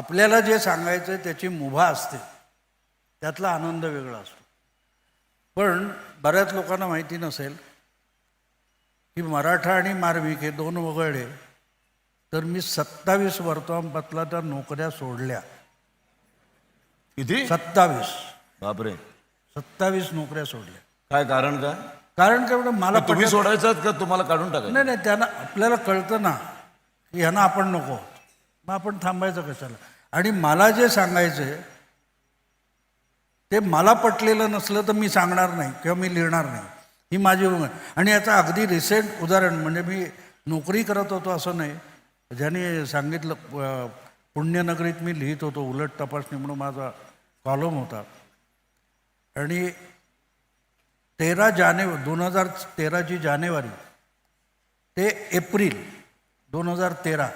आपल्याला जे सांगायचं आहे त्याची मुभा असते. त्यातला आनंद वेगळा असतो. पण बऱ्याच लोकांना माहिती नसेल की मराठा आणि मार्मिक हे दोन वगळले तर मी सत्तावीस वर्तमानपत्राच्या नोकऱ्या सोडल्या. किती? सत्तावीस. बापरे. सत्तावीस नोकऱ्या सोडल्या. काय कारण काय? कारण काय म्हणतं मला तुम्ही सोडायचात का? तुम्हाला काढून टाकायचं? नाही नाही त्यांना आपल्याला कळतं ना की ह्यांना आपण नको. मग आपण थांबायचं कशाला? आणि मला जे सांगायचं आहे ते मला पटलेलं नसलं तर मी सांगणार नाही किंवा मी लिहिणार नाही. ही माझी उमेद आणि याचं अगदी रिसेंट उदाहरण म्हणजे मी नोकरी करत होतो असं नाही. ज्याने सांगितलं पुण्यनगरीत मी लिहित होतो उलट तपासणी म्हणून माझा कॉलम होता. आणि तेरा जानेवारी दोन हजार तेराची जानेवारी ते एप्रिल दोन हजार तेरा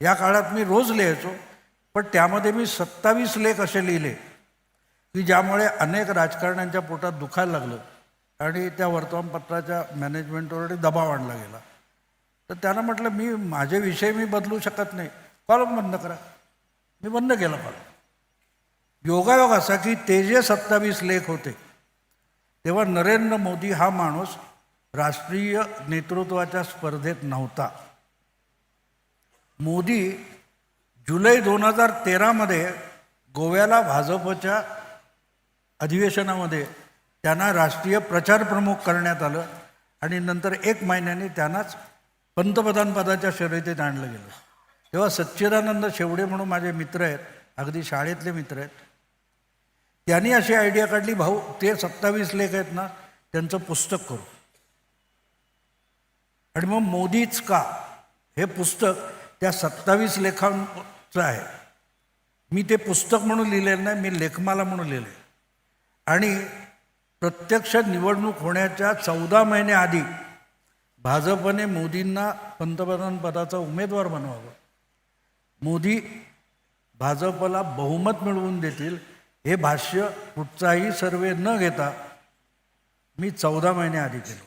या काळात मी रोज लिहायचो पण त्यामध्ये मी सत्तावीस लेख असे लिहिले की ज्यामुळे अनेक राजकारण्यांच्या पोटात दुखायला लागलं आणि त्या वर्तमानपत्राच्या मॅनेजमेंटवर दबाव आणला गेला. तर त्यांना म्हटलं मी माझे विषय मी बदलू शकत नाही. कॉलम बंद करा. मी बंद केला कॉलम योगायोग असा की ते जे सत्तावीस लेख होते तेव्हा नरेंद्र मोदी हा माणूस राष्ट्रीय नेतृत्वाच्या स्पर्धेत नव्हता. मोदी जुलै दोन हजार तेरामध्ये गोव्याला भाजपच्या अधिवेशनामध्ये त्यांना राष्ट्रीय प्रचार प्रमुख करण्यात आलं आणि नंतर एक महिन्याने त्यांनाच पंतप्रधानपदाच्या शर्यतीत आणलं गेलं. तेव्हा सच्चिदानंद शेवडे म्हणून माझे मित्र आहेत अगदी शाळेतले मित्र आहेत. त्यांनी अशी आयडिया काढली भाऊ ते सत्तावीस लेख आहेत ना त्यांचं पुस्तक करू. आणि मग मोदीच का हे पुस्तक त्या सत्तावीस लेखांचं आहे. मी ते पुस्तक म्हणून लिहिलेलं नाही मी लेखमाला म्हणून लिहिले आणि प्रत्यक्ष निवडणूक होण्याच्या चौदा महिने आधी भाजपने मोदींना पंतप्रधानपदाचा उमेदवार बनवावं. मोदी भाजपला बहुमत मिळवून देतील हे भाष्य कुठचाही सर्वे न घेता मी चौदा महिने आधी केलं